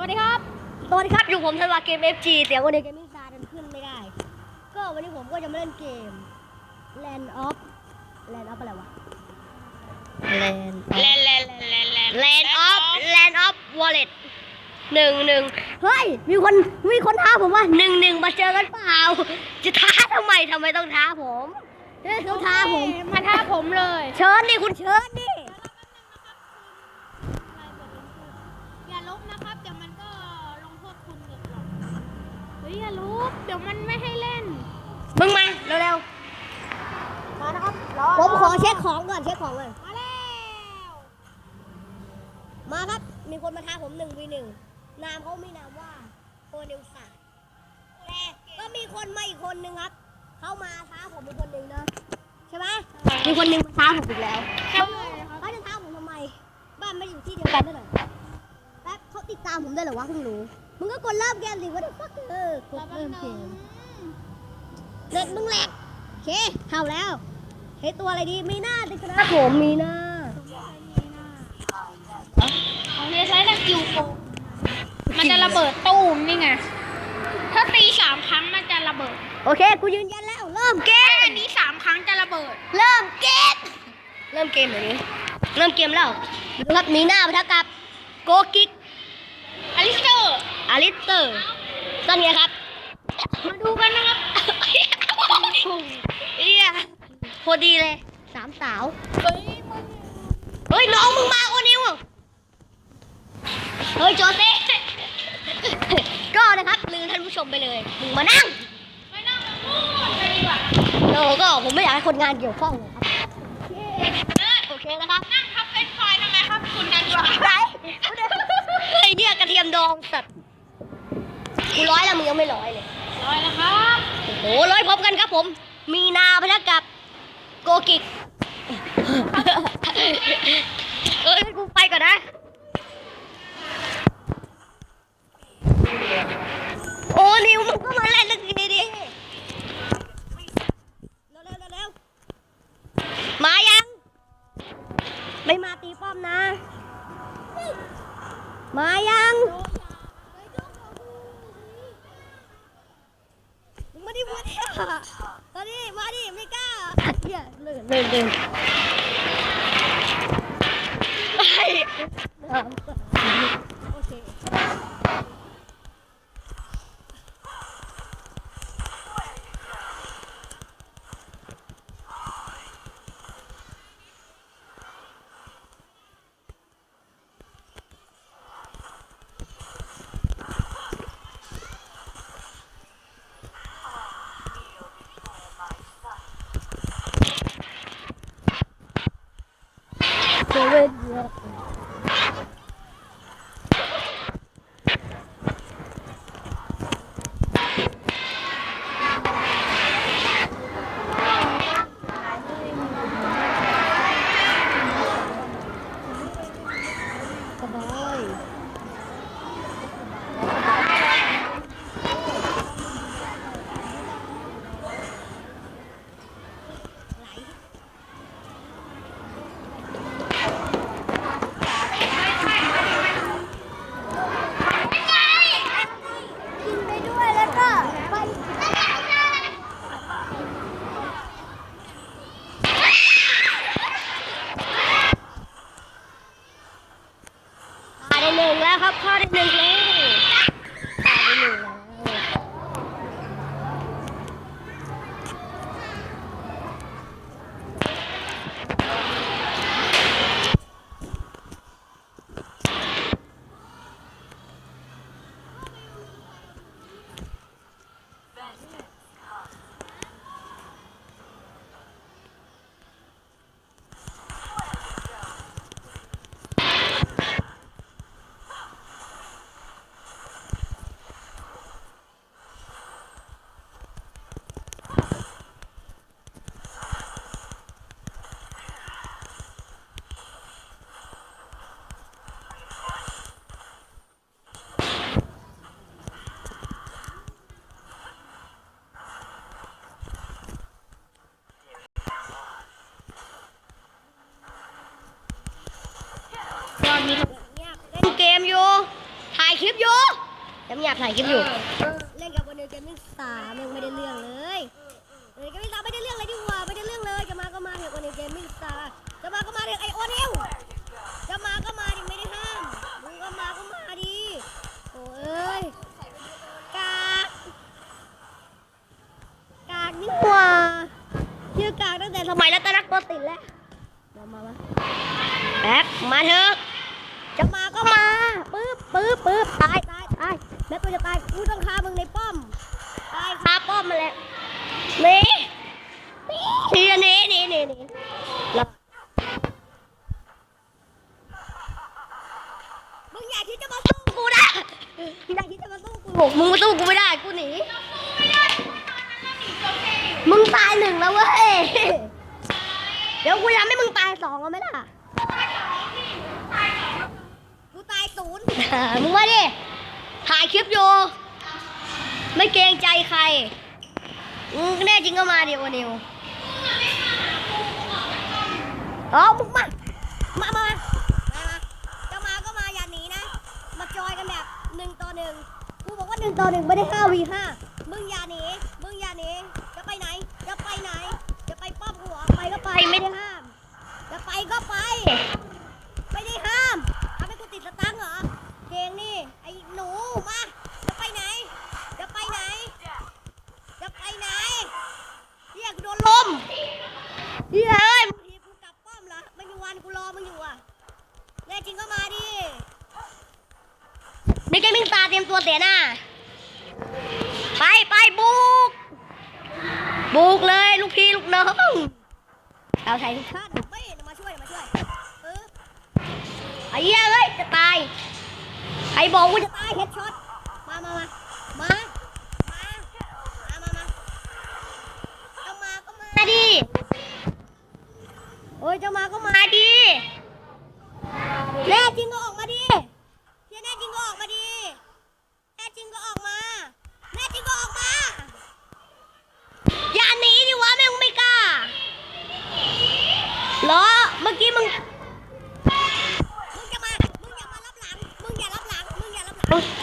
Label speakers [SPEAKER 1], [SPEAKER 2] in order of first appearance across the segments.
[SPEAKER 1] วัสดีครับ
[SPEAKER 2] สวัสดีครับ อยู่ผมธันวาเกม FG เสียงวันนี้เกมมิ่งซาดันขึ้นไม่ได้ ก็วันนี้ผมก็จะมาเล่นเกม Land of Land of อะไรวะ Land
[SPEAKER 1] แล
[SPEAKER 2] of
[SPEAKER 1] นแลนแลนแลนแลน
[SPEAKER 2] Land of Land of Wallet หนึ่งหนึ่งเฮ้ย มีคน มีคนท้าผมว่าหนึ่งหนึ่งมาเจอกันเปล่า จะท้าทำไมทำไมต้องท้าผมเฮ้ยเขาท้าผม
[SPEAKER 1] มาท้าผมเลย
[SPEAKER 2] เชิญดิคุณเชิญดิ
[SPEAKER 1] ฮ้ยอย่าลบเดี๋ยวมันไม่ให้เล่น
[SPEAKER 2] มึงมาเร็ว
[SPEAKER 1] มานะครับ
[SPEAKER 2] ๆผมขอเช็คของก่อนเช็คของก่อน
[SPEAKER 1] มาแล้ว
[SPEAKER 2] มาครับ มีคนมาท้าผมหนึ่งวีหนึ่งนามเขามีนามว่าโอเนลสาแต่ก็มีคนมาอีกคนนึงครับ เข้ามาท้าผมเป็นคนหนึ่งนะใช่ไหมมีคนหนึ่งมาท้าผมอีกแล้ว
[SPEAKER 1] ใช่
[SPEAKER 2] เขา
[SPEAKER 1] เลยครับ
[SPEAKER 2] เขาจะท้าผมทำไม บ้านไม่ได้อยู่ที่เดียวกันด้วยเหรอแป๊บเขาติดตามผมได้วยเหรอวะเพิ่งรู้ มึงก็กดเริ่มเกมสิว่าจะฟักเออกดเริ่มเกมเน็ตมึงแหลกโอเคเข้าแล้วเฮ้ยตัวอะไรดีมีหน้าดิครับผมมีหน้า
[SPEAKER 1] ของเรียใช้ตะกิวโฟมมันจะระเบิดตู้มนี่ไง ถ้าตีสามครั้งมันจะระเบิด
[SPEAKER 2] โอเค กูยืนยันแล้ว เริ่มเก
[SPEAKER 1] ถ้ามอันนี้สามครั้งจะระเบิด
[SPEAKER 2] เริ่มเกม เริ่มเกมเดี๋ยวนี้ เริ่มเกมแล้วดูครับมีหน้าปะทะกับโกกิก
[SPEAKER 1] อลิสเตอร์
[SPEAKER 2] อาริสเตอร์ต้นไงครับ
[SPEAKER 1] มาดูกันนะครับ
[SPEAKER 2] เอียพอดีเลยสามสาว
[SPEAKER 1] เฮ้ยมึง
[SPEAKER 2] เฮ้ยน้องมึงมาโอนิวเฮ้ยโจเซ่ก็นะครับลืมท่านผู้ชมไปเลยมึงมานั่ง
[SPEAKER 1] ไปนั่งพูดไปดีกว่า
[SPEAKER 2] โลก็ผมไม่อยากให้คนงานเกี่ยวข้องเลยครับ
[SPEAKER 1] เออ
[SPEAKER 2] โอเคนะครับ
[SPEAKER 1] นั่งทับเป็นพลอยทำไมครับคุณกันวะ
[SPEAKER 2] ไรเฮ้ยเนี่ยกระเทียมดองสัตว์ กูร้อยแล้วมึงยังไม่ร้อยเลย
[SPEAKER 1] ร้อยแล้วครับ
[SPEAKER 2] โอ้โหร้อยพบกันครับผม มีนาพนักกับโกกิกเอ้ยกูไปก่อนนะ โอ้นิวมึงก็มาเล่นเรื่องนี้ดิเร็วๆเร็วๆมายัง ไม่มาตีป้อมนะ มายัง มึงมาดิมาดิตอนนี้มาดิไม่กล้าเฮียเลื่อนเลื่อนเลื่อนไปโอเค เซ อยากถ่ายคลิปอยู่ เล่นกับวันเดียวเกมมิ่สามยังไม่ได้เรื่องเลยเออเกมมิ่งสามไม่ได้เรื่องเลยดีกว่าไม่ได้เรื่องเลยจะมาก็มาเถอะวันเดียวเกมมิ่สามจะมาก็มาเถอะไอโอนิวจะมาก็มาดิไม่ได้ห้ามมึงก็มาก็มาดิโอ้เอ้ยกากกากนี่หว่าชื่อกากตั้งแต่สมัยรัตนโกสินทร์แล้วมามามาแป๊บมาเถอะจะมาก็มาปึ๊บปึ๊บปึ๊บตาย กูจะตายกูต้องฆ่ามึงในป้อมตายคาป้อมมาแล้วหนี่นี่นี่นี่นี่นี่แล้วมึงอยากที่จะมาสู้กูนะมึงอยากที่จะมาสู้กูโหมึงมาสู้กูไม่ได้กูหนีมึงตายหนึ่งแล้วเว้ย เดี๋ยวกูจะทำให้มึงตายสองเอาไหมล่ะ กูตายศูนย์มึงมาดิ ถ่ายคลิปอยู่ ไม่เกรงใจใครแน่จริงก็มาดิโอนิวอ๋อมึงมามา มา มา มา จะมาก็มาอย่าหนีนะ มาจอยกันแบบหนึ่งต่อหนึ่งกูบอกว่าหนึ่งต่อหนึ่งไม่ได้ห้าวีห้ามึงอย่าหนี มึงอย่าหนี จะไปไหน จะไปไหน จะไปป้อมหัว ไปก็ไป ไม่ได้ห้าม จะไปก็ไป ไม่ได้ห้ามทำให้กูติดสตังค์เหรอ เก่งนี่ ไอ้หนูมา จะไปไหน จะไปไหน จะไปไหนเฮียกูโดนลมเฮียเอ้ยมึงทีกูกลับป้อมเหรอไม่มีวันกูรอมึงอยู่อะแน่จริงก็มาดิไม่ใช่มิงตาเตรียมตัวเสียหน้า ไปไปบุก บุกเลยลูกพี่ลูกน้องชาวไทยทุกท่านไม่เดี๋ยวมาช่วยเดี๋ยวมาช่วย เออไอ้เหี้ยเอ้ยจะตายใค รบอกว่าจะตายเฮดช็อต มามามามา มา มา มามาจะมาก็มาดิ โอ้ยจะมาก็มาดิ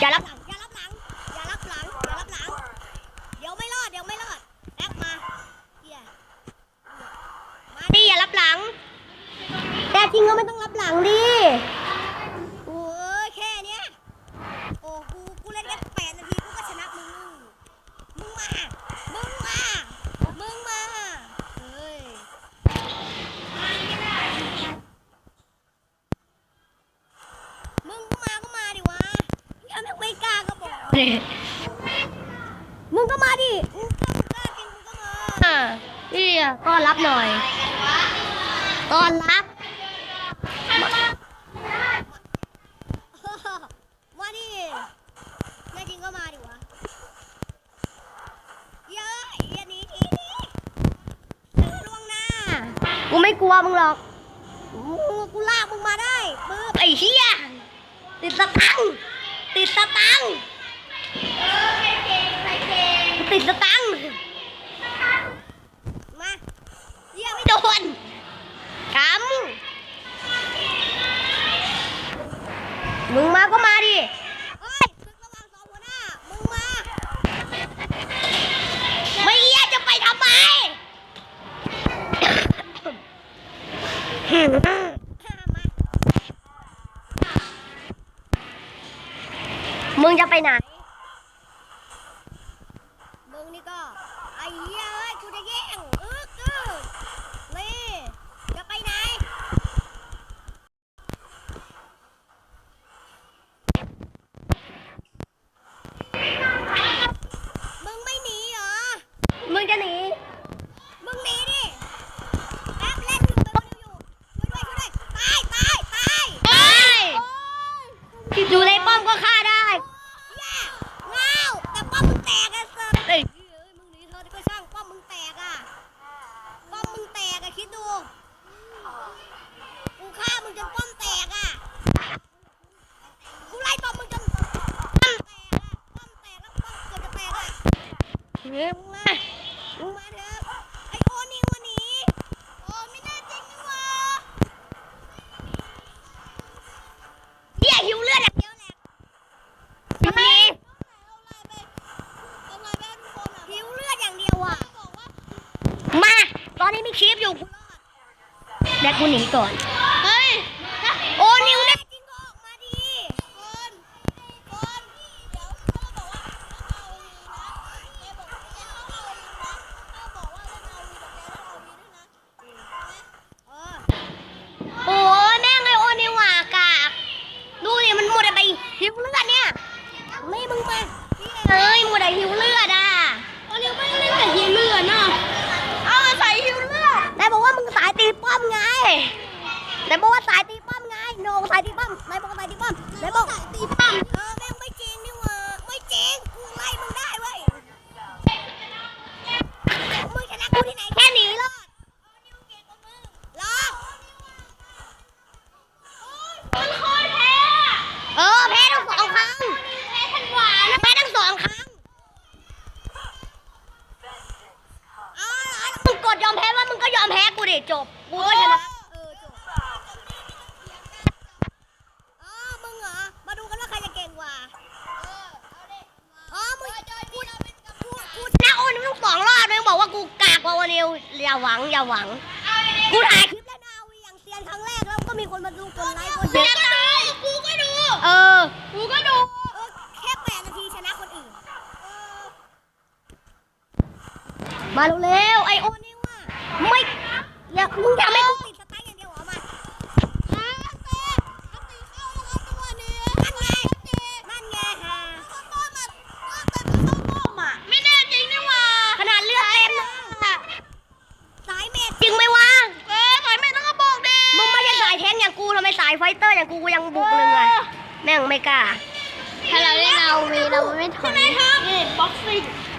[SPEAKER 2] หลัง อย่ารับหลัง อย่ารับหลัง อย่ารับหลัง อย่ารับหลัง เดี๋ยวไม่รอด เดี๋ยวไม่รอดแป๊บมาเฮียมาดิอย่ารับหลัง แต่จริงก็ไม่ต้องรับหลังดิ โอ้ยแค่เนี้ย โอ้ กู กูเล่นแค่แปดนาที กูก็ชนะมึง มึงมา มึงมา มึงมา เฮ้ย มึงก็มาก็มาดิวะถ้ามึงไม่กล้าก็บอก มึงก็มาดิมึงก็มึงกล้าจริงมึงก็มาพี่ต้อนรับหน่อยต้อนรับมาดิแน่จริงก็มาดิวะเย้ยอย่าหนีหนีหนีล่วงหน้ากูไม่กลัวมึงหรอกกูกูลากมึงมาได้ปึ๊บไอ้เหี้ยติดสตังค์ติดสตังค์กู ติดสตังค์มาเหี้ยไม่โดนกำมึงมาก็มาดิเฮ้ยศึกระหว่างสองหัวหน้ามึงมาไม่เหี้ยจะไปทำไมมึงจะไปไหน ยวกูรอดแบกกูหนีก่อน เฮ้ย โอ้นิวเล็กจริงก็ออกมาดี
[SPEAKER 3] คนคนเดี๋ยวเขาบอกว่าเอาดีนะแกบอกแกเอาดีนะเขาบอกว่าจะเอาดีแต่แกเอาดีด้วยนะ
[SPEAKER 2] โออโอ้แม่งไอโอ้นิวากากดูดิมันหมดไปหิวเลือดเนี่ยเล่มึงไปเฮ้ยหมดไปหิวเลือดอะ
[SPEAKER 1] โอ้นิวไม่เล่นแต่
[SPEAKER 2] หิวเลือดนะ ไหนบอกว่าสายตีป้อมไงโหนสายตีป้อมไหนบอกสายตีป้อมไหนบอกสา
[SPEAKER 3] ยตีป้
[SPEAKER 2] อม วัง กูถ่ายคลิปแล้วนาวีอย่างเซียนครั้งแรกแล้วก็มีคนมาดูคนไลค์กดแชร์
[SPEAKER 1] กูก็ดู
[SPEAKER 2] เออ
[SPEAKER 1] กูก็ดู
[SPEAKER 2] แค่แปดนาทีชนะคนอื่น มาเร็วๆไอโอนี่ว่าไม่อยา
[SPEAKER 1] ก
[SPEAKER 2] มึงอยากไม่
[SPEAKER 1] later.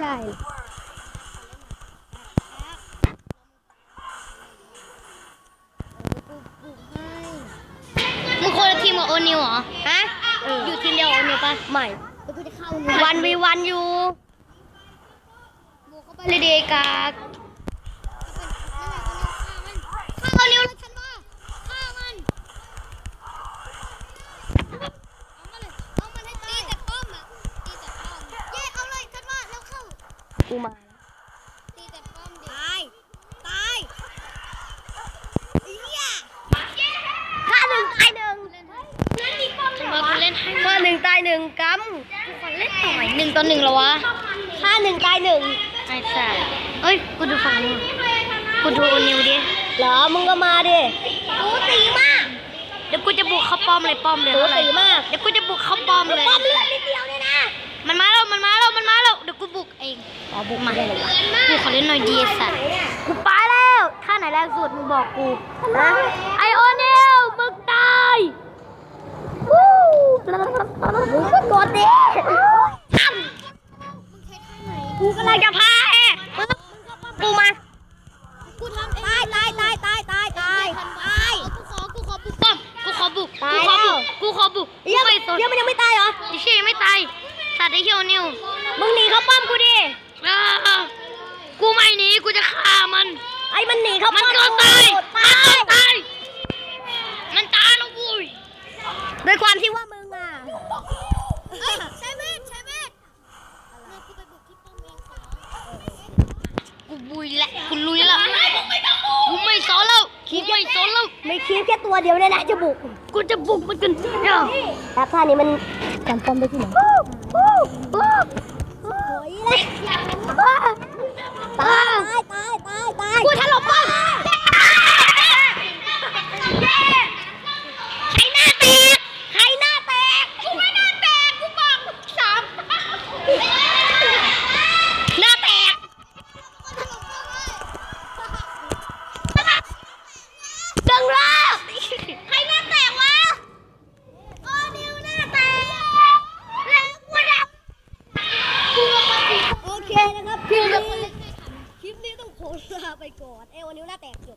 [SPEAKER 1] ใช่
[SPEAKER 2] มึงค
[SPEAKER 3] น
[SPEAKER 2] ละทีมกั
[SPEAKER 1] บโอนิวเหรอ
[SPEAKER 2] ฮะ
[SPEAKER 1] อยู่ทีมเดียวโอนิวปะ
[SPEAKER 3] ใหม่
[SPEAKER 2] วันวีวันอยู่
[SPEAKER 1] เลยเดกา
[SPEAKER 3] ข้าโอนิว
[SPEAKER 2] กูมา
[SPEAKER 3] ตีแต่ป้อมดิ
[SPEAKER 2] ตาย ตายห้าหนึ่งตายหนึ่ง
[SPEAKER 1] เออกูเล่นให้
[SPEAKER 2] ฆ่าหนึ่งตายหนึ่งกัม
[SPEAKER 1] เล่นต่อไหนหนึ่งต่อหนึ่งเหรอวะ
[SPEAKER 2] ฆ่าหนึ่งตายหนึ่ง
[SPEAKER 1] ไอ้สัสเอ้ยกูดูฝั่งนี้กูดูนิวดิ
[SPEAKER 2] เหรอมึงก็มาดิกูตีมาก
[SPEAKER 1] เดี๋ยวกูจะบุกเข้าป้อมเลยป้อมเลยกู
[SPEAKER 2] ตีมาก
[SPEAKER 1] เดี๋ยวกูจะบุกเข้าป้อมเลย
[SPEAKER 3] กูบุกเอง
[SPEAKER 2] อ๋อบุกมาได้เลยวะ
[SPEAKER 3] กูขอเล่นหน่อยดีไอ้สัตว์
[SPEAKER 2] กูไปแล้วท่าไหนแรงสุดมึงบอกกูนะไอโอเนลมึงตายวู้มึงก็กดดิกูกำลังจะพาแนีกู
[SPEAKER 3] จะฆ่ามัน
[SPEAKER 2] ไอ้มันหนีเข้า
[SPEAKER 3] มัน
[SPEAKER 2] ป้อม
[SPEAKER 3] ก็
[SPEAKER 2] กู
[SPEAKER 3] ตาย
[SPEAKER 2] ตาย
[SPEAKER 3] มันก็ตาย มันตายแล้ววุ้ย
[SPEAKER 2] ด้วยความที่ว่ามึงอะ
[SPEAKER 1] เอ้ยใช้เวทใช้เวทเนี่ยกูไปบุกที่ป้อมเองขอ
[SPEAKER 3] กูบุยและกูลุยแล้วกูไม่สอนแล้วกูไม่สอนแล้ว
[SPEAKER 2] ไม่คิดแค่ตัวเดียวเนี่ยนะจะบุก
[SPEAKER 3] กูจะบุกมันกันเดี๋ยว
[SPEAKER 2] แอปท่านี้มันจำป้อมได้ที่ไหน
[SPEAKER 3] ตา
[SPEAKER 2] ยตายตายตายกู
[SPEAKER 3] ถล่มบ้า
[SPEAKER 2] น